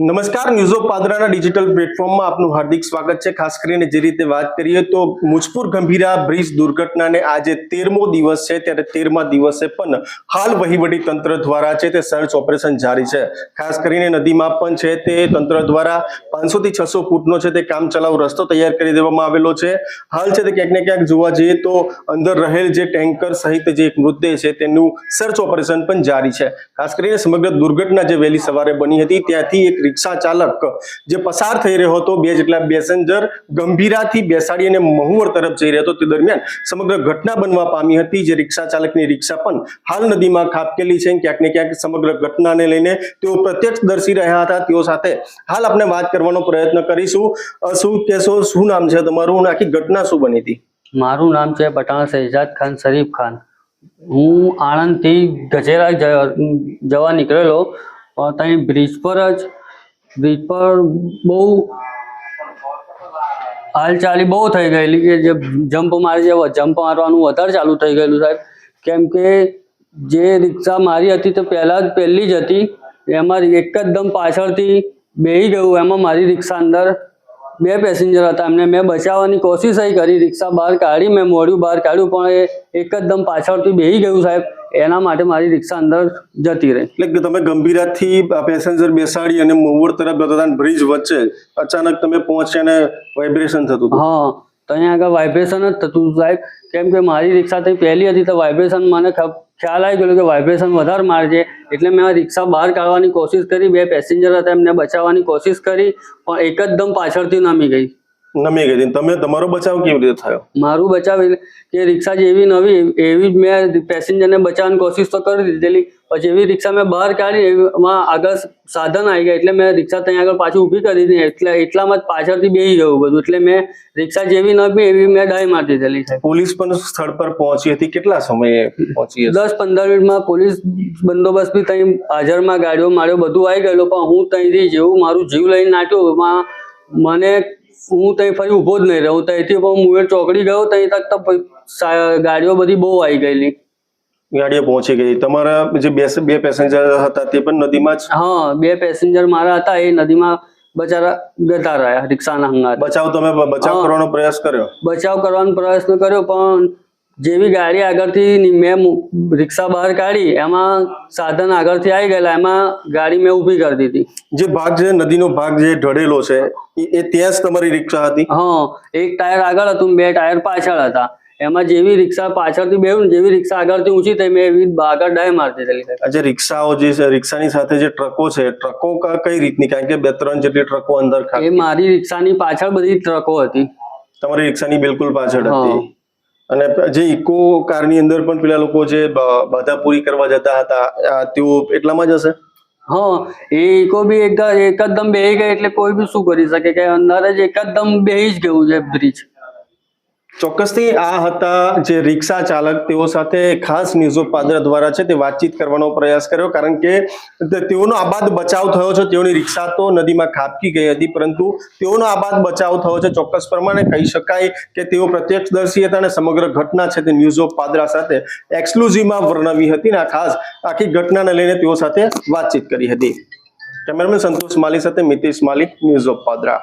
નમસ્કાર, news of પાદરાના digital પ્લેટફોર્મમાં આપનું હાર્દિક સ્વાગત છે. ખાસ કરીને જે રીતે વાત કરીએ તો મુજપુર ગંભીરા બ્રિજ દુર્ઘટનાને આજે તેરમો દિવસ છે. ત્યારે તેરમા દિવસે પણ હાલ વહીવટી તંત્ર દ્વારા છે તે સર્ચ ઓપરેશન જારી છે. ખાસ કરીને નદીમાં પણ છે તે તંત્ર દ્વારા પાંચસોથી છસો ફૂટનો છે તે કામ ચલાવ રસ્તો તૈયાર કરી દેવામાં આવેલો છે. હાલ છે તે ક્યાંક ને ક્યાંક જોવા જઈએ તો અંદર રહેલ જે ટેન્કર સહિત જે એક મૃતદેહ છે તેનું સર્ચ ઓપરેશન પણ જારી છે. ખાસ કરીને સમગ્ર દુર્ઘટના જે વહેલી સવારે બની હતી, ત્યાંથી એક રિક્ષા ચાલક જે પસાર થઈ રહ્યો હતો, બે જેટલા પેસેન્જર ગંભીરાથી બેસાડી અને મહુવર તરફ જઈ રહ્યો હતો. તે દરમિયાન સમગ્ર ઘટના બનવા પામી હતી, જે રિક્ષા ચાલકની રિક્ષા પણ હાલ નદીમાં ખાબકેલી છે. ક્યાંક ને ક્યાંક સમગ્ર ઘટનાને લઈને તેઓ પ્રત્યક્ષદર્શી રહ્યા હતા. તેઓ સાથે હાલ આપણે વાત કરવાનો પ્રયત્ન કરીશું. શું કહેશો શું નામ છે તમારું આખી ઘટના શું બની હતી? મારું નામ છે પઠાણ શહેજાદ ખાન, શરીફ ખાન. હું આણંદથી ગજેરા જવા નીકળેલો. ત્યાં બ્રિજ પર જ બ્રિજ પર બહુ હાલચાલી બહુ થઈ ગયેલી કે જે જમ્પ મારી જે જમ્પ મારવાનું વધારે ચાલુ થઈ ગયેલું સાહેબ. કેમ કે જે રિક્ષા મારી હતી તો પહેલાં જ પહેલી જ હતી. એમાં એક જ દમ પાછળથી બેહી ગયું એમાં મારી રિક્ષા અંદર. બે પેસેન્જર હતા. એમને મેં બચાવવાની કોશિશ કરી. રિક્ષા બહાર કાઢી મેં મોડું બહાર કાઢ્યું પણ એ એકદમ પાછળથી બેહી ગયું સાહેબ. એના માટે મારી રિક્ષા અંદર જતી રહી. એટલે કે તમે ગંભીરાથી પેસેન્જર બેસાડી અને મોવડ તરફ જતા બ્રિજ વચ્ચે અચાનક તમે પહોંચ્યા અને વાઇબ્રેશન થતું હા. તો અહીંયા આગળ વાઇબ્રેશન જ થતું સાહેબ. કેમ કે મારી રિક્ષા થઈ પહેલી હતી તો વાઇબ્રેશન મને ખ્યાલ આવી ગયો કે વાઇબ્રેશન વધારે મારશે એટલે મેં રિક્ષા બહાર કાઢવાની કોશિશ કરી, બે પેસેન્જર હતા એમને બચાવવાની કોશિશ કરી, પણ એકદમ પાછળથી નમી ગઈ. નમી ગઈ. તમે તમારો બચાવ કેવી રીતે થયો? મારું બચાવ કે રિક્ષા જેવી નવી એવી મેં પેસેન્જરને બચાવવાની કોશિશ તો કરી દીધેલી. પછી એવી રિક્ષા મેં બહાર કાઢી એમાં આગળ સાધન આવી ગયા એટલે મેં રિક્ષા ત્યાં આગળ પાછી ઊભી કરી દીધી. એટલે એટલામાં જ પાછળથી બેસી ગયું બધું. એટલે મેં રિક્ષા જેવી નવી એવી મેં ડાય મારી દીધેલી પોલીસ પણ સ્થળ પર પહોંચી હતી? કેટલા સમયે પહોંચી દસ પંદર મિનિટમાં પોલીસ બંદોબસ્ત બી ત્યાં હાજરમાં ગાડીઓ માર્યો બધું આવી ગયેલો. પણ હું ત્યાંથી જેવું મારું જીવ લઈને નાટ્યું એમાં મને હું ત્યાં ફરી ઊભો જ નહીં રહું. હું ત્યાંથી પણ મુવેર ચોકડી ગયો ત્યાં તક તો ગાડીઓ બધી બહુ આવી ગયેલી. ગાડીઓ પહોંચી ગઈ તમારા જે બે બે પેસેન્જર હતા તે પણ નદીમાં જ? હા બે પેસેન્જર મારા હતા એ નદીમાં બચારા ગતા રહ્યા રિક્ષાના હંગાત. બચાવ તમે બચાવ કરવાનો પ્રયાસ કર્યો? બચાવ કરવાનો પ્રયત્ન કર્યો પણ જેવી ગાડી આગળથી મેં રિક્ષા બહાર કાઢી એમાં સાધન આગળથી આવી ગયેલા એમાં ગાડી મેં ઊભી કરી દીધી. જે ભાગ છે નદીનો ભાગ જે ઢળેલો છે એ ત્યાં જ તમારી રિક્ષા હતી? હા એક ટાયર આગળ હતું બે ટાયર પાછળ હતા. એમાં જેવી રિક્ષા પાછળથી બેવું જેવી રિક્ષા આગળથી ઊંચી થઈ મેં એવી આગળ ડાય મારતી દીધેલી જે રિક્ષાઓ જે છે રિક્ષાની સાથે જે ટ્રકો છે ટ્રકો કઈ રીતની? કારણ કે બે ત્રણ જેટલી ટ્રકો અંદર એ મારી રિક્ષાની પાછળ બધી ટ્રકો હતી. તમારી રિક્ષાની બિલકુલ પાછળ હતી. અને જે ઇકો કારની અંદર પણ પેલા લોકો જે બાધા પૂરી કરવા જતા હતા તેઓ એટલામાં જ હશે? હા, એ ઇકો બી એક એકદમ બેહી ગઈ એટલે કોઈ બી શું કરી શકે કે અંદર જ એકદમ બેહી જ ગયું છે બ્રિજ. ચોક્કસથી આ હતા જે રિક્ષા ચાલક, તેઓ સાથે ખાસ ન્યૂઝ પાદરા દ્વારા છે તે વાતચીત કરવાનો પ્રયાસ કર્યો, કારણ કે તેઓનો આબાદ બચાવ થયો છે. તેઓની રિક્ષા તો નદીમાં ખાબકી ગઈ હતી, પરંતુ તેઓનો આબાદ બચાવ થયો છે. ચોક્કસ પ્રમાણે કહી શકાય કે તેઓ પ્રત્યક્ષદર્શી હતા અને સમગ્ર ઘટના છે તે ન્યૂઝ પાદરા સાથે એક્સક્લુઝિવમાં વર્ણવી હતી ને આ ખાસ આખી ઘટનાને લઈને તેઓ સાથે વાતચીત કરી હતી. કેમેરામેન સંતોષ માલી સાથે મિતેશ માલી ન્યૂઝ ઓફ પાદરા.